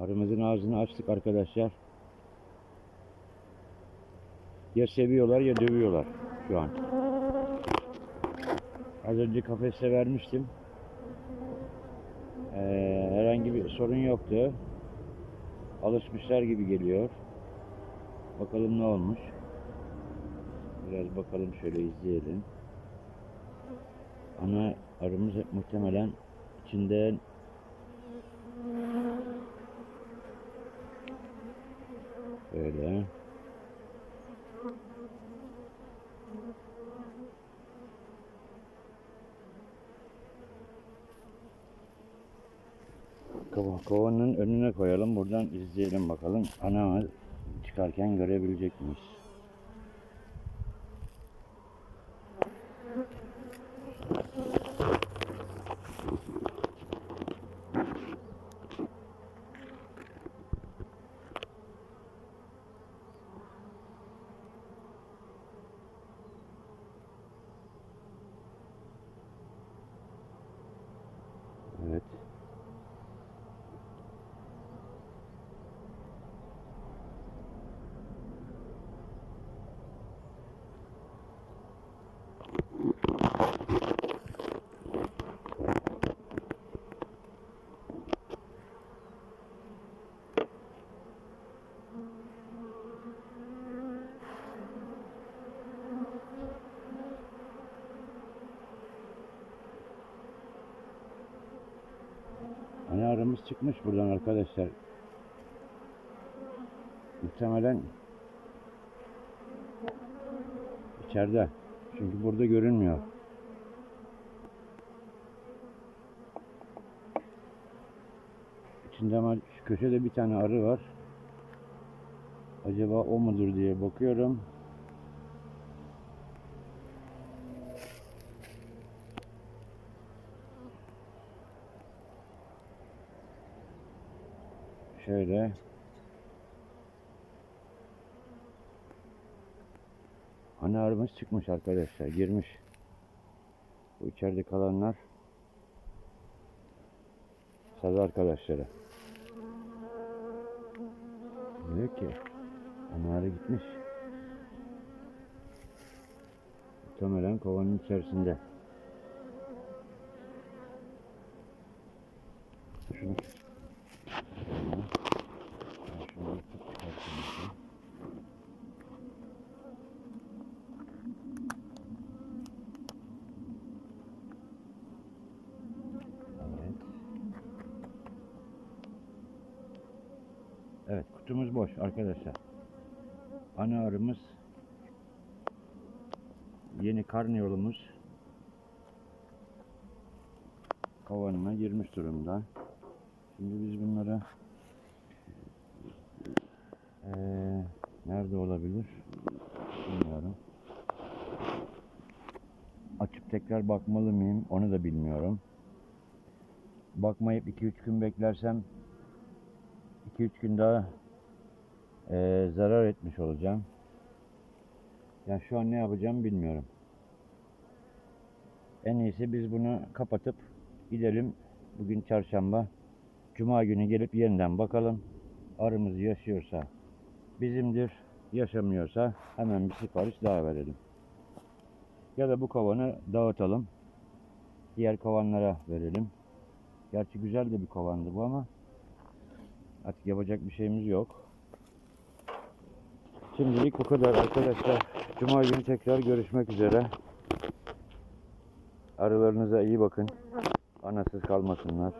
Arımızın ağzını açtık arkadaşlar. Ya seviyorlar ya dövüyorlar şu an. Az önce kafese vermiştim. Ee, herhangi bir sorun yoktu. Alışmışlar gibi geliyor. Bakalım ne olmuş. Biraz bakalım şöyle izleyelim. Ana arımız muhtemelen içinden Böyle. Kova, kovanın önüne koyalım. Buradan izleyelim bakalım. Ana çıkarken görebilecek miyiz? Evet. Aramız çıkmış buradan arkadaşlar. Muhtemelen içeride. Çünkü burada görünmüyor. İçinde ama köşede bir tane arı var. Acaba o mudur diye bakıyorum. Şöyle. Ana arımız çıkmış arkadaşlar. Girmiş. Bu içeride kalanlar saz arkadaşları. Diyor ki ana arı gitmiş. Muhtemelen kovanın içerisinde. Evet kutumuz boş arkadaşlar. Ana arımız yeni karnıyolumuz kovanına girmiş durumda. Şimdi biz bunları eee, nerede olabilir bilmiyorum. Açıp tekrar bakmalı mıyım onu da bilmiyorum. Bakmayıp 2-3 gün beklersem 2-3 gün daha eee, zarar etmiş olacağım. Yani şu an ne yapacağım bilmiyorum. En iyisi biz bunu kapatıp gidelim. Bugün çarşamba. Cuma günü gelip yeniden bakalım. Arımız yaşıyorsa bizimdir. Yaşamıyorsa hemen bir sipariş daha verelim. Ya da bu kovanı dağıtalım. Diğer kovanlara verelim. Gerçi güzel de bir kovandı bu ama artık yapacak bir şeyimiz yok. Şimdilik bu kadar arkadaşlar. Cuma günü tekrar görüşmek üzere. Arılarınıza iyi bakın. Anasız kalmasınlar.